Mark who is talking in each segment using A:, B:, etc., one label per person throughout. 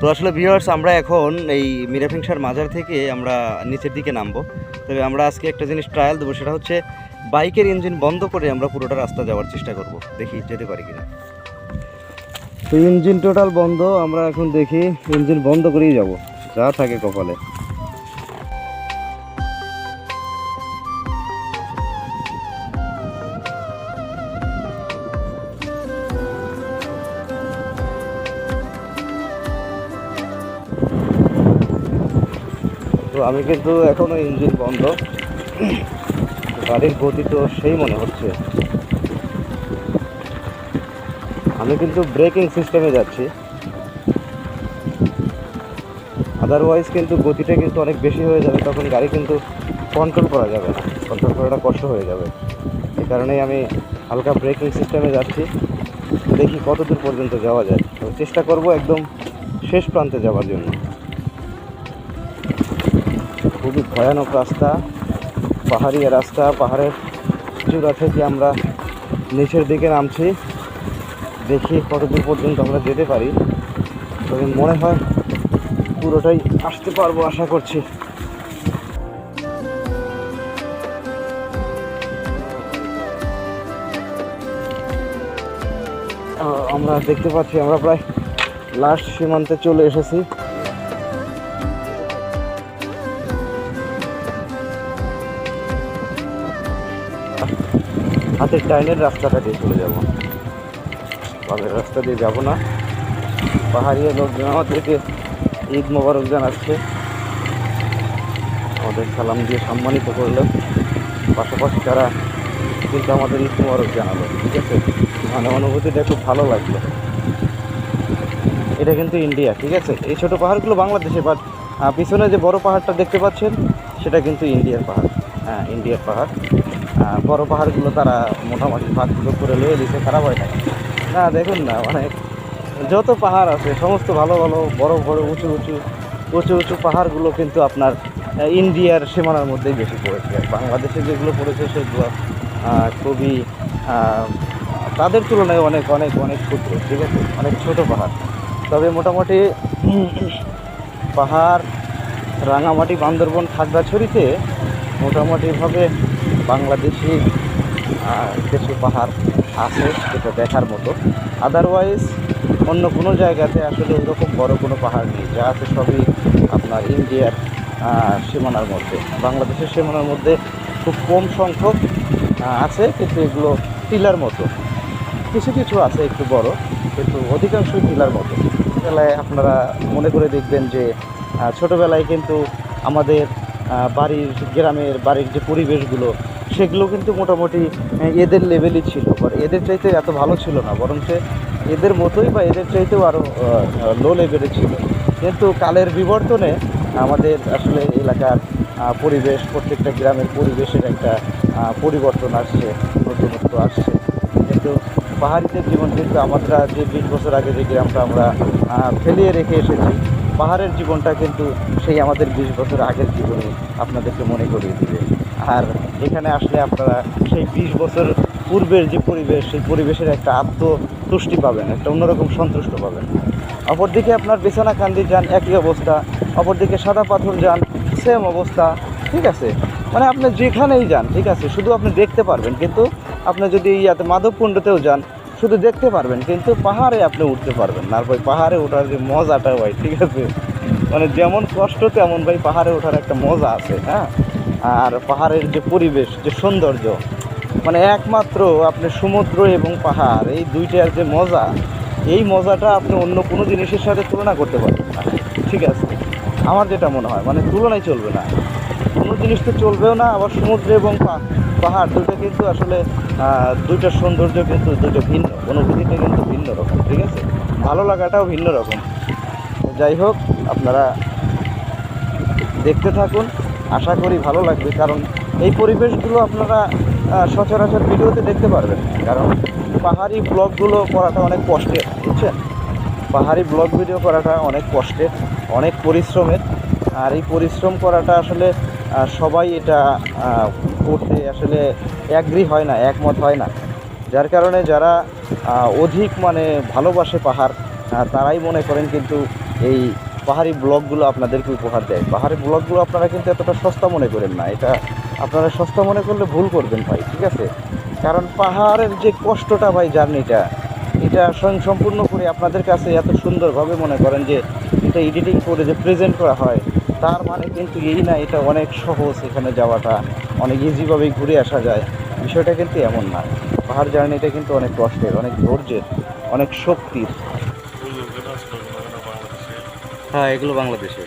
A: তো আসলে ভিউয়ার্স আমরা এখন এই মিরাফিংসার মাজার থেকে আমরা নিচের দিকে নামবো। তবে আমরা আজকে একটা জিনিস ট্রায়াল দেবো, সেটা হচ্ছে বাইকের ইঞ্জিন বন্ধ করে আমরা পুরোটা রাস্তা যাওয়ার চেষ্টা করব। দেখি যেতে পারি কিনা। তো ইঞ্জিন টোটাল বন্ধ, আমরা এখন দেখি ইঞ্জিন বন্ধ করেই যাব। যা থাকে কপালে। আমি কিন্তু এখনও ইঞ্জিন বন্ধ। গাড়ির গতি তো সেই মনে হচ্ছে। আমি কিন্তু ব্রেকিং সিস্টেমে যাচ্ছি। আদারওয়াইজ কিন্তু গতিটা কিন্তু অনেক বেশি হয়ে যাবে, তখন গাড়ি কিন্তু কন্ট্রোল করা যাবে না। কন্ট্রোল করাটা কষ্ট হয়ে যাবে। এই কারণেই আমি হালকা ব্রেকিং সিস্টেমে যাচ্ছি। দেখি কত দূর পর্যন্ত যাওয়া যায়। চেষ্টা করব একদম শেষ প্রান্তে যাওয়ার জন্য। খুবই ভয়ানক রাস্তা, পাহাড়ি রাস্তা, পাহাড়ের চূড়া থেকে আমরা নিচের দিকে নামছি, দেখি কতদূর পর্যন্ত আমরা যেতে পারি। তবে মনে হয় পুরোটাই আসতে পারব আশা করছি। আমরা দেখতে পাচ্ছি আমরা প্রায় লাস্ট সীমান্তে চলে এসেছি। হাতের টাইনের রাস্তাটা দিয়ে চলে যাব। বামের রাস্তা দিয়ে যাব না। পাহাড়িয়া লোকজন আমাদেরকে ঈদ মোবারক জানাচ্ছে। আমাদের সালাম দিয়ে সম্মানিত করল। পাশাপাশি তারা কিন্তু আমাদের ঈদ মোবারক জানালো, ঠিক আছে? মানে অনুভূতিটা খুব ভালো লাগল। এটা কিন্তু ইন্ডিয়া, ঠিক আছে? এই ছোটো পাহাড়গুলো বাংলাদেশে বাট পিছনে যে বড় পাহাড়টা দেখতে পাচ্ছেন, সেটা কিন্তু ইন্ডিয়ার পাহাড়। হ্যাঁ ইন্ডিয়ার পাহাড়। বড় পাহাড়গুলো তারা মোটামুটি ভাগগুলো করে লয়ে দিচ্ছে খারাপ হয় না না, দেখুন না মানে যত পাহাড় আছে, সমস্ত ভালো ভালো, বড় বড়, উঁচু উঁচু উঁচু উঁচু পাহাড়গুলো কিন্তু আপনার ইন্ডিয়ার সীমানার মধ্যেই বেশি পড়েছে। বাংলাদেশে যেগুলো পড়েছে, সেগুলো খুবই তাদের তুলনায় অনেক অনেক অনেক ক্ষুদ্র, ঠিক আছে? অনেক ছোট পাহাড়। তবে মোটামুটি পাহাড়, রাঙামাটি, বান্দরবন, খাগড়াছড়িতে মোটামুটিভাবে বাংলাদেশি কিছু পাহাড় আছে যেটা দেখার মতো। আদারওয়াইজ অন্য কোনো জায়গাতে আসলে ওরকম বড় কোনো পাহাড় নেই। যা আছে সবই আপনার ইন্ডিয়ার সীমানার মধ্যে। বাংলাদেশের সীমানার মধ্যে খুব কম সংখ্যক আছে, কিন্তু এগুলো টিলার মতো। কিছু কিছু আছে একটু বড়, কিন্তু অধিকাংশই টিলার মতো। ছোটোবেলায় আপনারা মনে করে দেখবেন যে ছোটোবেলায় কিন্তু আমাদের বাড়ির, গ্রামের বাড়ির যে পরিবেশগুলো সেগুলো কিন্তু মোটামুটি এদের লেভেলই ছিল। বাট এদের চাইতে এত ভালো ছিল না। বরঞ্চ এদের মতোই বা এদের চাইতেও আরও লো লেভেলে ছিল। কিন্তু কালের বিবর্তনে আমাদের আসলে এলাকার পরিবেশ, প্রত্যেকটা গ্রামের পরিবেশের একটা পরিবর্তন আসছে, নতুনত্ব আসছে। কিন্তু পাহাড়িদের জীবন কিন্তু আমরা যে বিশ বছর আগে যে গ্রামটা আমরা ফেলিয়ে রেখে এসেছি, পাহাড়ের জীবনটা কিন্তু সেই আমাদের বিশ বছর আগের জীবনে আপনাদেরকে মনে করিয়ে দিবে। আর এখানে আসলে আপনারা সেই বিশ বছর পূর্বের যে পরিবেশ, সেই পরিবেশের একটা আত্মতুষ্টি পাবেন, একটা অন্যরকম সন্তুষ্ট পাবেন। অপরদিকে আপনার বিছানা কান্দি যান, একই অবস্থা। অপরদিকে সাদা পাথর যান সেম অবস্থা, ঠিক আছে? মানে আপনি যেখানেই যান, ঠিক আছে? শুধু আপনি দেখতে পারবেন, কিন্তু আপনি যদি ইয়াতে মাধবকুণ্ডতেও যান, শুধু দেখতে পারবেন, কিন্তু পাহাড়ে আপনি উঠতে পারবেন না। ভাই, পাহাড়ে ওঠার যে মজাটা ভাই, ঠিক আছে? মানে যেমন কষ্ট, তেমন ভাই পাহাড়ে ওঠার একটা মজা আছে হ্যাঁ? আর পাহাড়ের যে পরিবেশ, যে সৌন্দর্য মানে একমাত্র আপনি সমুদ্র এবং পাহাড়, এই দুইটার যে মজা, এই মজাটা আপনি অন্য কোনো জিনিসের সাথে তুলনা করতে পারবেন না। ঠিক আছে? আমার যেটা মনে হয় মানে তুলনায় চলবে না। কোনো জিনিস তো চলবেও না, আবার সমুদ্র এবং পাহাড় দুটো কিন্তু আসলে দুইটার সৌন্দর্য কিন্তু দুটো ভিন্ন অনুভূতিটা কিন্তু ভিন্ন রকম, ঠিক আছে? ভালো লাগাটাও ভিন্ন রকম। যাই হোক, আপনারা দেখতে থাকুন। আশা করি ভালো লাগবে, কারণ এই পরিবেশগুলো আপনারা সচরাচর ভিডিওতে দেখতে পারবেন। কারণ পাহাড়ি ব্লগগুলো করাটা অনেক কষ্টের, বুঝছেন? পাহাড়ি ব্লগ ভিডিও করাটা অনেক কষ্টের, অনেক পরিশ্রমের। আর এই পরিশ্রম করাটা আসলে সবাই এটা করতে আসলে অ্যাগ্রি হয় না, একমত হয় না। যার কারণে যারা অধিক মানে ভালোবাসে পাহাড় তারাই মনে করেন কিন্তু এই পাহাড়ি ব্লগগুলো আপনাদেরকে উপহার দেয়। পাহাড়ি ব্লগগুলো আপনারা কিন্তু এতটা সস্তা মনে করেন না। এটা আপনারা সস্তা মনে করলে ভুল করবেন ভাই, ঠিক আছে? কারণ পাহাড়ের যে কষ্টটা ভাই জার্নিটা, এটা স্বয়ং সম্পূর্ণ করে আপনাদের কাছে এত সুন্দরভাবে মনে করেন যে এটা এডিটিং করে যে প্রেজেন্ট করা হয়, তার মানে কিন্তু এই না, এটা অনেক সহজ এখানে যাওয়াটা, অনেক ইজিভাবেই ঘুরে আসা যায়। বিষয়টা কিন্তু এমন না। পাহাড় জার্নিটা কিন্তু অনেক কষ্টের, অনেক ধৈর্যের, অনেক শক্তির। হ্যাঁ এগুলো বাংলাদেশের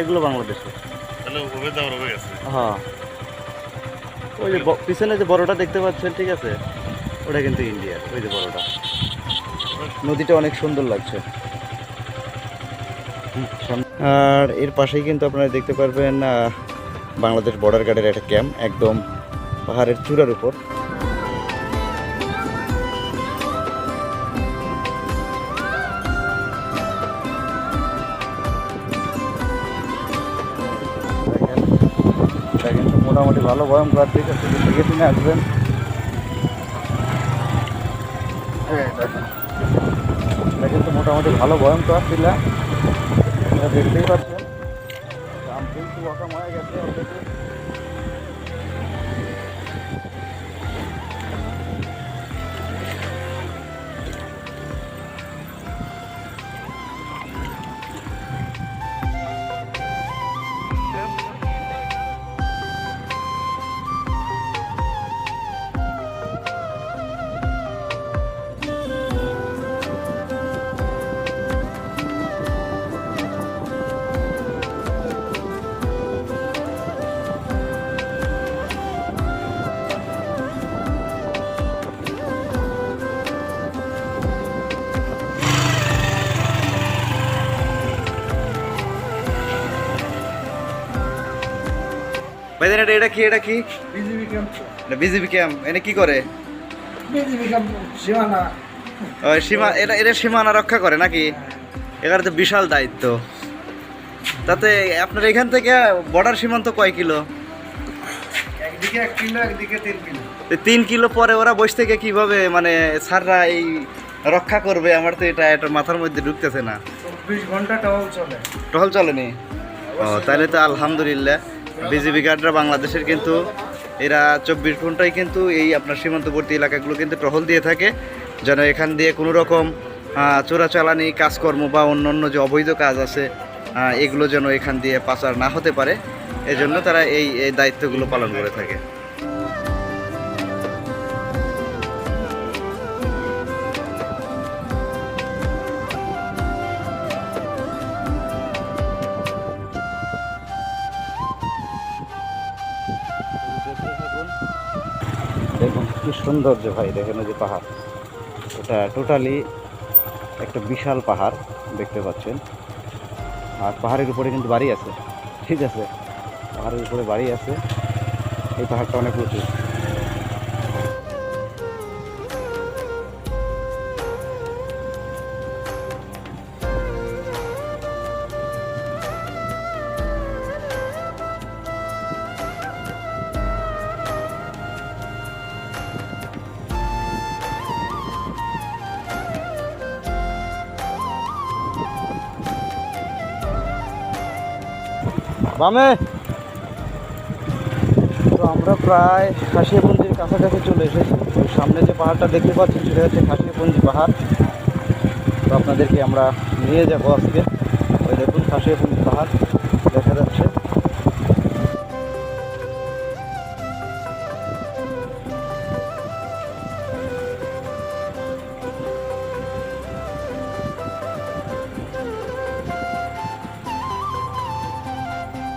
A: এগুলো বাংলাদেশের হ্যাঁ ওই যে পিছনে যে বড়টা দেখতে পাচ্ছেন ঠিক আছে? ওটা কিন্তু ইন্ডিয়ার ওই যে বড়টা। নদীটা অনেক সুন্দর লাগছে। আর এর পাশেই কিন্তু আপনারা দেখতে পারবেন বাংলাদেশ বর্ডার গার্ডের একটা ক্যাম্প একদম পাহাড়ের চূড়ার উপর। মোটামুটি ভালো, ভয়ঙ্কর, ঠিক আছে দেখে তিনি আসবেন। এটা কিন্তু মোটামুটি ভালো, ভয়ঙ্কর ছিল। দেখতেই পাচ্ছেন। দাম কিন্তু রকম হয়ে গেছে ভাইজান এটা এটা কি এটা কি?
B: BJP camp.
A: এটা বিজেপি ক্যাম্প এনে কি করে?
B: ক্যাম্প সীমানা।
A: ওই সীমা এটা এটা সীমানা রক্ষা করে নাকি? এখানে তো বিশাল দায়িত্ব। তাতে আপনার এখান থেকে বর্ডার সীমান্ত কয় কিলো?
B: একদিকে এক কিলো একদিকে তিন কিলো।
A: তিন কিলো পরে ওরা বসে থেকে কীভাবে মানে স্যাররা এই রক্ষা করবে? আমার তো এটা এটা মাথার মধ্যে ঢুকতেছে না।
B: চব্বিশ ঘণ্টা টহল চলে।
A: টহল চলেনি? ও তাহলে তো আলহামদুলিল্লাহ। বিজিবি গার্ডরা বাংলাদেশের কিন্তু, এরা চব্বিশ ঘন্টায় কিন্তু এই আপনার সীমান্তবর্তী এলাকাগুলো কিন্তু টহল দিয়ে থাকে, যেন এখান দিয়ে কোনো রকম চোরাচালানি, কাজকর্ম বা অন্য অন্য যে অবৈধ কাজ আছে এগুলো যেন এখান দিয়ে পাচার না হতে পারে। এজন্য তারা এই দায়িত্বগুলো পালন করে থাকে। দেখুন, কি সৌন্দর্য ভাই, দেখেন যে পাহাড়। এটা টোটালি একটা বিশাল পাহাড়, দেখতে পাচ্ছেন। আর পাহাড়ের উপরে কিন্তু বাড়ি আছে, ঠিক আছে। পাহাড়ের উপরে বাড়ি আছে। এই পাহাড়টা অনেক উঁচু। বামে। তো আমরা প্রায় খাসিয়াপঞ্জির কাছাকাছি চলে এসেছি। সামনে যে পাহাড়টা দেখতে পাচ্ছেন, সেটা হচ্ছে খাসিয়াপঞ্জি পাহাড়। তো আপনাদেরকে আমরা নিয়ে যাব আজকে। ওই দেখুন খাসিয়াপঞ্জি পাহাড়, দেখা যাচ্ছে।